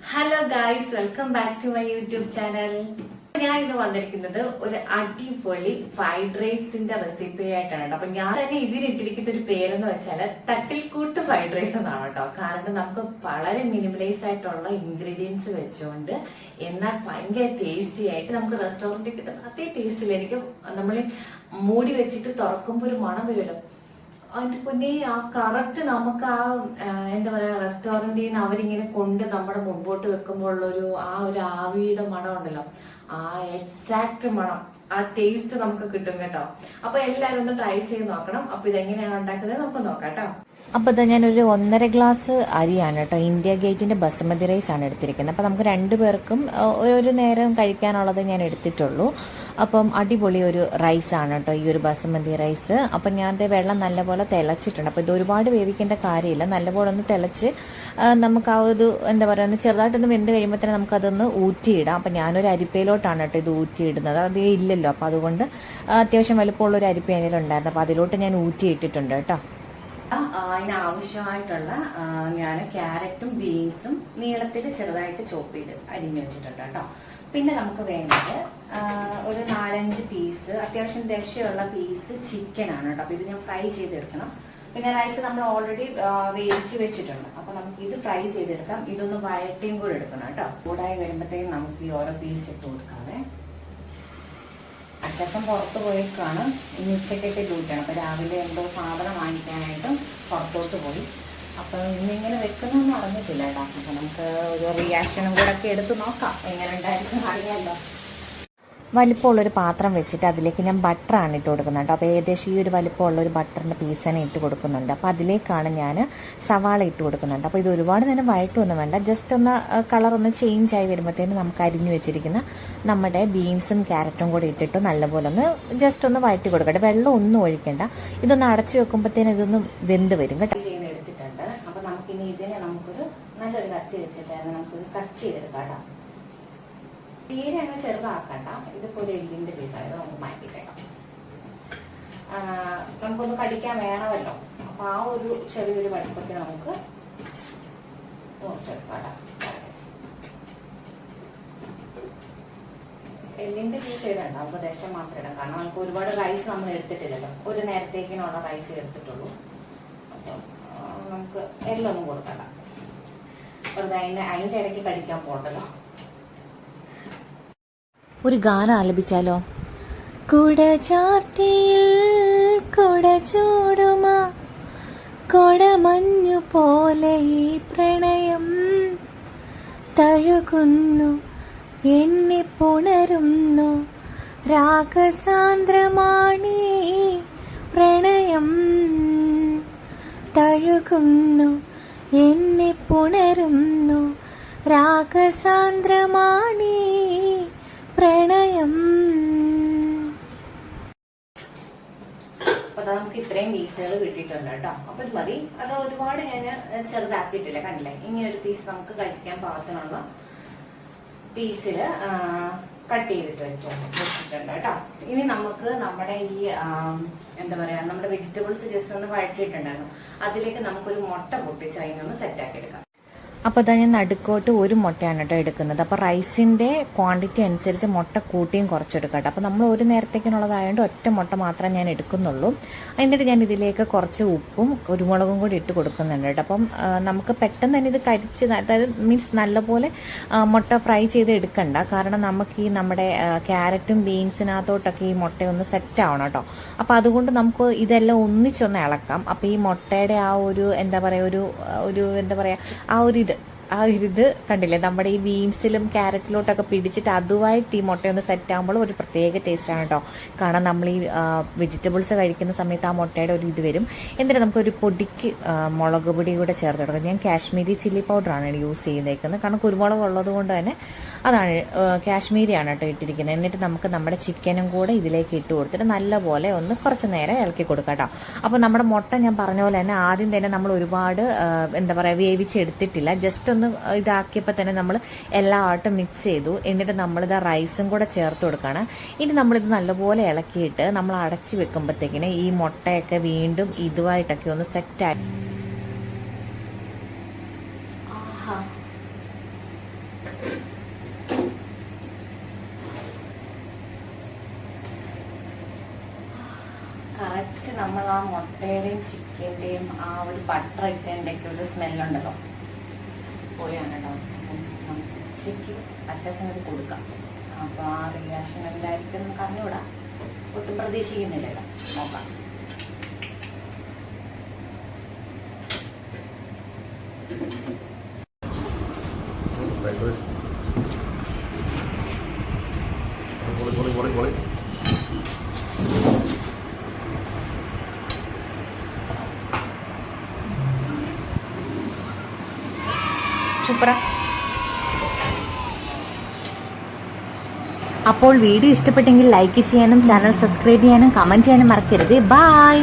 Hello guys welcome back to my YouTube channel ഞാൻ ഇന്ന് വന്നിരിക്കുന്നത് ഒരു അടിപൊളി ഫ്രൈഡ് റൈസിന്റെ റെസിപ്പി ആയിട്ടാണ് കേട്ടോ. അപ്പൊ ഞാൻ തന്നെ ഇതിനിട്ടിരിക്കുന്ന ഒരു പേരെന്ന് വെച്ചാൽ തട്ടിൽക്കൂട്ട് ഫ്രൈഡ് റൈസ് എന്നാണ് കേട്ടോ. കാരണം നമുക്ക് വളരെ മിനിമലൈസ് ആയിട്ടുള്ള ഇൻഗ്രീഡിയൻസ് വെച്ചുകൊണ്ട് എന്നാൽ ഭയങ്കര ടേസ്റ്റി ആയിട്ട് നമുക്ക് റെസ്റ്റോറന്റിൽ കിട്ടുന്ന അതേ ടേസ്റ്റിൽ നമ്മൾ മൂടി വെച്ചിട്ട് തുറക്കുമ്പോൾ ഒരു മണം വരുമല്ലോ. അതിന്റെ പിന്നെ ആ കറക്റ്റ് നമുക്ക് ആ എന്താ പറയാ റെസ്റ്റോറന്റിൽ നിന്ന് അവരിങ്ങനെ കൊണ്ട് നമ്മുടെ മുമ്പോട്ട് വെക്കുമ്പോൾ ഉള്ളൊരു ആ ഒരു ആവിയുടെ മണം ഉണ്ടല്ലോ. ആ എക്സാക്ട് മണം ആ ടേസ്റ്റ് നമുക്ക് കിട്ടും കേട്ടോ. അപ്പൊ എല്ലാരും ഒന്ന് ട്രൈ ചെയ്ത് നോക്കണം. അപ്പൊ ഇതെങ്ങനെയാണ് ഉണ്ടാക്കുന്നത് നമുക്ക് നോക്കാം കേട്ടോ. അപ്പോൾ ഇതാ ഞാനൊരു ഒന്നര ഗ്ലാസ് അരിയാണ് കേട്ടോ. ഇന്ത്യ ഗേറ്റിന്റെ ബസുമതി റൈസ് ആണ് എടുത്തിരിക്കുന്നത്. അപ്പോൾ നമുക്ക് രണ്ടു പേർക്കും ഒരു നേരം കഴിക്കാനുള്ളത് ഞാൻ എടുത്തിട്ടുള്ളൂ. അപ്പം അടിപൊളി ഒരു റൈസ് ആണ് കേട്ടോ ഈ ഒരു ബസുമതി റൈസ് അപ്പം ഞാൻ വെള്ളം നല്ലപോലെ തിളച്ചിട്ടുണ്ട്. അപ്പോൾ ഇത് ഒരുപാട് വേവിക്കേണ്ട കാര്യമില്ല. നല്ലപോലെ ഒന്ന് തിളച്ച് നമുക്ക് ആ ഒരു എന്താ പറയുക ഒന്ന് ചെറുതായിട്ടൊന്ന് വെന്ത് കഴിയുമ്പോൾ തന്നെ നമുക്കതൊന്ന് ഊറ്റിയിടാം. അപ്പം ഞാനൊരു അരിപ്പയിലോട്ടാണ് കേട്ടോ ഇത് ഊറ്റിയിടുന്നത്. അത് ഇല്ലല്ലോ. അപ്പോൾ അതുകൊണ്ട് അത്യാവശ്യം വലുപ്പമുള്ള ഒരു അരിപ്പ അതിലുണ്ടായിരുന്നു അപ്പോൾ അതിലോട്ട് ഞാൻ ഊറ്റിയിട്ടിട്ടുണ്ട് കേട്ടോ അതിനാവശ്യമായിട്ടുള്ള ഞാൻ ക്യാരറ്റും ബീൻസും നീളത്തിൽ ചെറുതായിട്ട് ചോപ്പ് ചെയ്ത് അരിഞ്ഞു വെച്ചിട്ടുണ്ട് കേട്ടോ പിന്നെ നമുക്ക് വേണ്ടത് ഒരു നാലഞ്ച് പീസ് അത്യാവശ്യം ദശയുള്ള പീസ് ചിക്കൻ ആണ് കേട്ടോ. അപ്പൊ ഇത് ഞാൻ ഫ്രൈ ചെയ്തെടുക്കണം. പിന്നെ റൈസ് നമ്മൾ ഓൾറെഡി വേവിച്ച് വെച്ചിട്ടുണ്ട്. അപ്പൊ നമുക്ക് ഇത് ഫ്രൈ ചെയ്തെടുക്കാം. ഇതൊന്ന് വഴറ്റിയും കൂടെ എടുക്കണം കേട്ടോ. കൂടായി വരുമ്പോഴത്തേക്കും നമുക്ക് ഈ ഓരോ പീസ് ഇട്ട് കൊടുക്കാവേ. അച്ഛൻ പുറത്ത് പോയേക്കാണ്. ഇനി ഉച്ചക്കൊക്കെ ഡ്യൂട്ടിയാണ് അപ്പൊ രാവിലെ എന്തോ സാധനം വാങ്ങിക്കാനായിട്ടും പുറത്തോട്ട് പോയി. അപ്പൊ ഇന്നിങ്ങനെ വെക്കുന്നൊന്നും അറിഞ്ഞിട്ടില്ല കേട്ടോ. അപ്പം നമുക്ക് ഒരു റിയാക്ഷനും കൂടെ ഒക്കെ എടുത്ത് നോക്കാം. എങ്ങനെ ഉണ്ടായിരിക്കും അറിയാമല്ലോ വലിപ്പമുള്ളൊരു പാത്രം വെച്ചിട്ട് അതിലേക്ക് ഞാൻ ബട്ടറാണ് ഇട്ട് കൊടുക്കുന്നത് അപ്പോൾ ഏകദേശം ഈ ഒരു വലിപ്പമുള്ള ഒരു ബട്ടറിന്റെ പീസ് തന്നെ ഇട്ട് കൊടുക്കുന്നുണ്ട്. അപ്പോൾ അതിലേക്കാണ് ഞാൻ സവാള ഇട്ട് കൊടുക്കുന്നുണ്ട്. അപ്പോൾ ഇത് ഒരുപാട് നേരം വഴട്ടൊന്നും വേണ്ട. ജസ്റ്റ് ഒന്ന് കളർ ഒന്ന് ചേഞ്ച് ആയി വരുമ്പോഴത്തേനും നമുക്ക് അരിഞ്ഞു വെച്ചിരിക്കുന്ന നമ്മുടെ ബീൻസും ക്യാരറ്റും കൂടി ഇട്ടിട്ട് നല്ലപോലെ ഒന്ന് ജസ്റ്റ് ഒന്ന് വഴറ്റി കൊടുക്കട്ടെ. വെള്ളം ഒന്നും ഒഴിക്കണ്ട. ഇതൊന്ന് അടച്ചു വെക്കുമ്പോഴത്തേനും ഇതൊന്ന് വെന്ത് വരും കേട്ടോ കട്ട് ചെയ്ത് എടുത്തിട്ടുണ്ട് അപ്പൊ നമുക്കിനി ഇതിനെ നമുക്കൊരു നല്ലൊരു കത്തി വെച്ചിട്ടായിരുന്നു നമുക്കൊരു കട്ട് ചെയ്തെടുക്കാം കേട്ടോ. തീരെ അങ്ങ് ചെറുതാക്കണ്ട. ഇതിപ്പോ ഒരു എല്ലിന്റെ പീസാണ് ഇത് നമുക്ക് മാറ്റിട്ടേക്കാം നമുക്കൊന്ന് കടിക്കാൻ വേണമല്ലോ. അപ്പൊ ആ ഒരു ചെറിയൊരു വലിപ്പത്തിൽ നമുക്ക് മുറിച്ചെടുക്കാം എല്ലിന്റെ പീസ് ഇടണ്ട. നമുക്ക് ദശം മാത്രം ഇടാം. കാരണം നമുക്ക് ഒരുപാട് റൈസ് നമ്മൾ എടുത്തിട്ടില്ലല്ലോ. ഒരു നേരത്തേക്കിനുള്ള റൈസ് എടുത്തിട്ടുള്ളൂ. അപ്പം നമുക്ക് എല്ലൊന്നും കൊടുക്കണ്ട. അതിന്റെ അതിന്റെ ഇടയ്ക്ക് കടിക്കാൻ പോട്ടല്ലോ ഒരു ഗാനം ആലപിച്ചാലോ? കുട ചാർത്തിയിൽ കുട ചൂടുമാ കൊടമഞ്ഞു പോലെ ഈ പ്രണയം തഴുകുന്നു എന്നെ പുണരുന്നു. രാഗസാന്ദ്രമാണീ പ്രണയം തഴുകുന്നു എന്നെ പുണരുന്നു. രാഗസാന്ദ്രമാണീ പ്രണയം. അപ്പൊ നമുക്ക് ഇത്രയും പീസുകൾ കിട്ടിയിട്ടുണ്ട് കേട്ടോ. അപ്പൊ ഇത് മതി. അത് ഒരുപാട് ഞാൻ ചെറുതാക്കിയിട്ടില്ല കണ്ടില്ലേ? ഇങ്ങനെ ഒരു പീസ് നമുക്ക് കഴിക്കാൻ പാകത്തിനുള്ള പീസിൽ കട്ട് ചെയ്തിട്ട് വെച്ചോ വെച്ചിട്ടുണ്ട് കേട്ടോ. ഇനി നമുക്ക് നമ്മുടെ ഈ എന്താ പറയാ നമ്മുടെ വെജിറ്റബിൾസ് ജസ്റ്റ് ഒന്ന് വഴറ്റിയിട്ടുണ്ടായിരുന്നു. അതിലേക്ക് നമുക്കൊരു മുട്ട പൊട്ടിച്ച് അതിനൊന്ന് സെറ്റ് ആക്കി എടുക്കാം. അപ്പോൾ ഇതാ ഞാൻ നടുക്കോട്ട് ഒരു മുട്ടയാണ് കേട്ടോ എടുക്കുന്നത്. അപ്പോൾ റൈസിന്റെ ക്വാണ്ടിറ്റി അനുസരിച്ച് മുട്ട കൂട്ടിയും കുറച്ചെടുക്കട്ടെ. കേട്ടോ അപ്പോൾ നമ്മൾ ഒരു നേരത്തേക്കിനുള്ളതായതുകൊണ്ട് ഒറ്റ മുട്ട മാത്രമേ ഞാൻ എടുക്കുന്നുള്ളൂ. എന്നിട്ട് ഞാൻ ഇതിലേക്ക് കുറച്ച് ഉപ്പും കുരുമുളകും കൂടി ഇട്ട് കൊടുക്കുന്നുണ്ട് കേട്ടോ അപ്പം നമുക്ക് പെട്ടെന്ന് തന്നെ ഇത് കരിച്ച് അതായത് മീൻസ് നല്ലപോലെ മുട്ട ഫ്രൈ ചെയ്ത് എടുക്കണ്ട. കാരണം നമുക്ക് ഈ നമ്മുടെ ക്യാരറ്റും ബീൻസിനകത്തോട്ടൊക്കെ ഈ മുട്ടയൊന്ന് സെറ്റ് ആവണം കേട്ടോ അപ്പോൾ അതുകൊണ്ട് നമുക്ക് ഇതെല്ലാം ഒന്നിച്ചൊന്ന് ഇളക്കാം അപ്പോൾ ഈ മുട്ടയുടെ ആ ഒരു എന്താ പറയുക ഒരു ഒരു എന്താ പറയുക ആ ഒരു ആ ഇത് കണ്ടില്ലേ? നമ്മുടെ ഈ ബീൻസിലും ക്യാരറ്റിലോട്ടൊക്കെ പിടിച്ചിട്ട് അതുമായിട്ട് ഈ മുട്ടയൊന്ന് സെറ്റ് ആകുമ്പോൾ ഒരു പ്രത്യേക ടേസ്റ്റ് ആണ് കേട്ടോ കാരണം നമ്മൾ ഈ വെജിറ്റബിൾസ് കഴിക്കുന്ന സമയത്ത് ആ മുട്ടയുടെ ഒരു ഇത് വരും. എന്നിട്ട് നമുക്കൊരു പൊടിക്ക് മുളക് പൊടി കൂടെ ചേർത്ത് കൊടുക്കാം. ഞാൻ കാശ്മീരി ചില്ലി പൗഡറാണ് യൂസ് ചെയ്തേക്കുന്നത് കാരണം കുരുമുളക് ഉള്ളത് കൊണ്ട് തന്നെ അതാണ് കാശ്മീരിയാണ് കേട്ടോ ഇട്ടിരിക്കുന്നത്. എന്നിട്ട് നമുക്ക് നമ്മുടെ ചിക്കനും കൂടെ ഇതിലേക്ക് ഇട്ട് കൊടുത്തിട്ട് നല്ലപോലെ ഒന്ന് കുറച്ച് നേരം ഇളക്കി കൊടുക്കാം കേട്ടോ അപ്പോൾ നമ്മുടെ മുട്ട ഞാൻ പറഞ്ഞ പോലെ തന്നെ ആദ്യം തന്നെ നമ്മൾ ഒരുപാട് എന്താ പറയുക വേവിച്ചെടുത്തിട്ടില്ല. ജസ്റ്റ് ഒന്ന് ഇതാക്കിയപ്പോൾ തന്നെ നമ്മൾ എല്ലാ ആട്ടും മിക്സ് ചെയ്തു. എന്നിട്ട് നമ്മളിത് റൈസും കൂടെ ചേർത്ത് കൊടുക്കുകയാണ് ഇനി നമ്മളിത് നല്ലപോലെ ഇളക്കിയിട്ട് നമ്മൾ അടച്ചു വെക്കുമ്പോഴത്തേക്കിന് ഈ മുട്ടയൊക്കെ വീണ്ടും ഇതുമായിട്ടൊക്കെ ഒന്ന് സെറ്റായി കറക്റ്റ് നമ്മൾ ആ മുട്ടയുടെയും ചിക്കന്റെയും ആ ഒരു ബട്ടർ ഇട്ടേന്റെയൊക്കെ ഒരു സ്മെല്ലുണ്ടല്ലോ പൊളിയാണ് കേട്ടോ അപ്പം ഉച്ചയ്ക്ക് അറ്റസനത് കൊടുക്കാം. അപ്പോൾ ആ റിയാക്ഷൻ എന്തായിരിക്കും നമുക്ക് അറിഞ്ഞുകൂടാ ഒട്ടും നോക്കാം. റൈസ് പൊളി പൊളി പൊളി പൊളി സൂപ്പറാ. അപ്പോൾ വീഡിയോ ഇഷ്ടപ്പെട്ടെങ്കിൽ ലൈക്ക് ചെയ്യാനും ചാനൽ സബ്സ്ക്രൈബ് ചെയ്യാനും കമന്റ് ചെയ്യാനും മറക്കരുത്. ബായ്